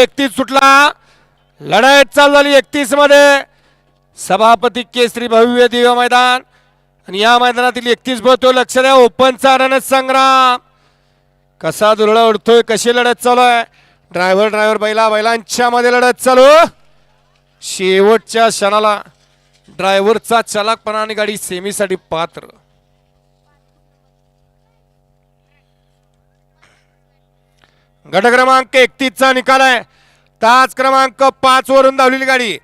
एकतीस सुटला. लढाई चालू झाली एकतीसमध्ये. सभापती केसरी भव्य दिव्य मैदान. आणि या मैदानातील एकतीस बळतो लक्ष द्या. ओपनचा रण संग्राम. कसा दुरळा उडतोय कशी लढत चालू आहे. ड्रायव्हर ड्रायव्हर बैला बैलांच्या मध्ये लढत चालू. शेवटच्या क्षणाला ड्रायव्हरचा चलाकपणाने गाडी सेमीसाठी पात्र. गट क्रमांक एकतीसचा निकाल आहे. तास क्रमांक पाच वरून धावलेली गाडी.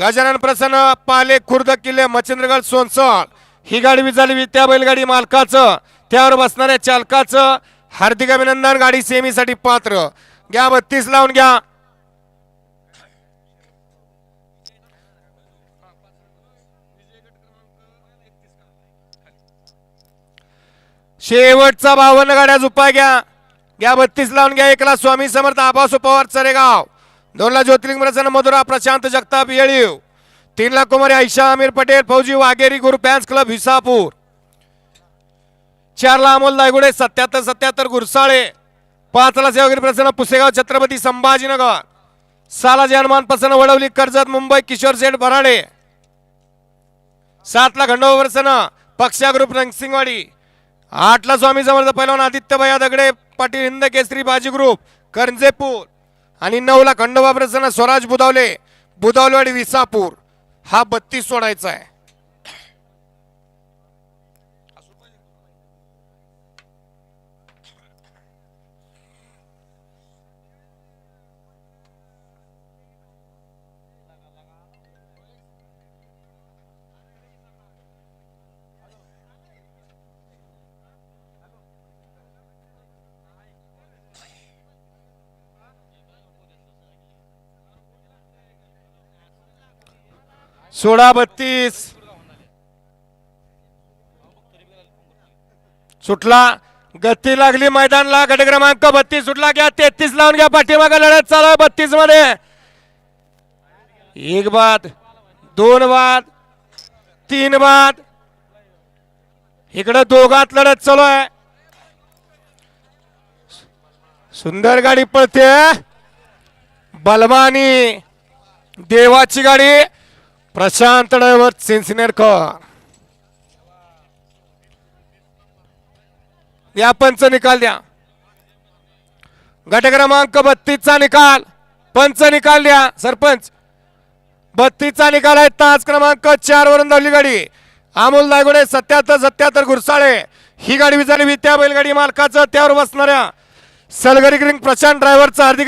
गजानन प्रसन्न पाले खुर्द किल्ले मच्छिंद्रगड सोनसळ ही गाडी विचारली त्या बैलगाडी मालकाचं त्यावर बसणाऱ्या चालकाचं हार्दिक अभिनंदन. गाडी सेमीसाठी पात्र. घ्या बत्तीस लावून घ्या. शेवटचा बावन्न गाड्या झुपा घ्या. घ्या बत्तीस लावून घ्या एकला. स्वामी समर्थ आबासो पवार चरेगाव. दोनला ज्योतिर्लिंग प्रसन्न मधुरा प्रशांत जगताप येळीव. तीनला कुमारी आयशा अमीर पटेल फौजी वाघेरी गुरु फॅन्स क्लब हिसापूर. चारला अमोल दायगुडे सत्याहत्तर सत्याहत्तर गुरसाळे. पाचला सेवागिरी प्रसन्न पुसेगाव छत्रपती संभाजीनगर. साला जनमान प्रसन्न वडवली कर्जत मुंबई किशोर सेठ भराडे. सातला खंडोबा प्रसन्न पक्षा ग्रुप रंगसिंगवाडी आठला स्वामी समर्थ पैलवान आदित्य भया दगडे पाटील हिंद केसरी बाजी ग्रुप करंजेपूर आणि नऊला खंडोबा प्रसन्न स्वराज बुधावले बुधावलेवाडी विसापूर. हा बत्तीस सोडायचा आहे. सोळा बत्तीस. सुटला. गती लागली मैदानला. गट क्रमांक बत्तीस सुटला. घ्या. तेहतीस लावून घ्या. पाठीमागे लढत चालू आहे बत्तीसमध्ये एक बाद दोन बाद तीन बाद. इकडं दोघात लढत चालू आहे. सुंदर गाडी पळते. बलमानी देवाची गाडी. प्रशांत ड्रायव्हर सिन्सिनेरकर या पंच निकाल द्या. गट क्रमांक बत्तीसचा निकाल. पंच निकाल द्या सरपंच. बत्तीसचा निकाल आहे तास क्रमांक चार वरून धावली गाडी. अमोल दायगुडे सत्याहत्तर सत्याहत्तर गुरसाळे ही गाडी विचारली त्या बैलगाडी मालकाचं त्यावर बसणाऱ्या सलगरी ग्रिंग प्रशांत ड्रायव्हरचं हार्दिक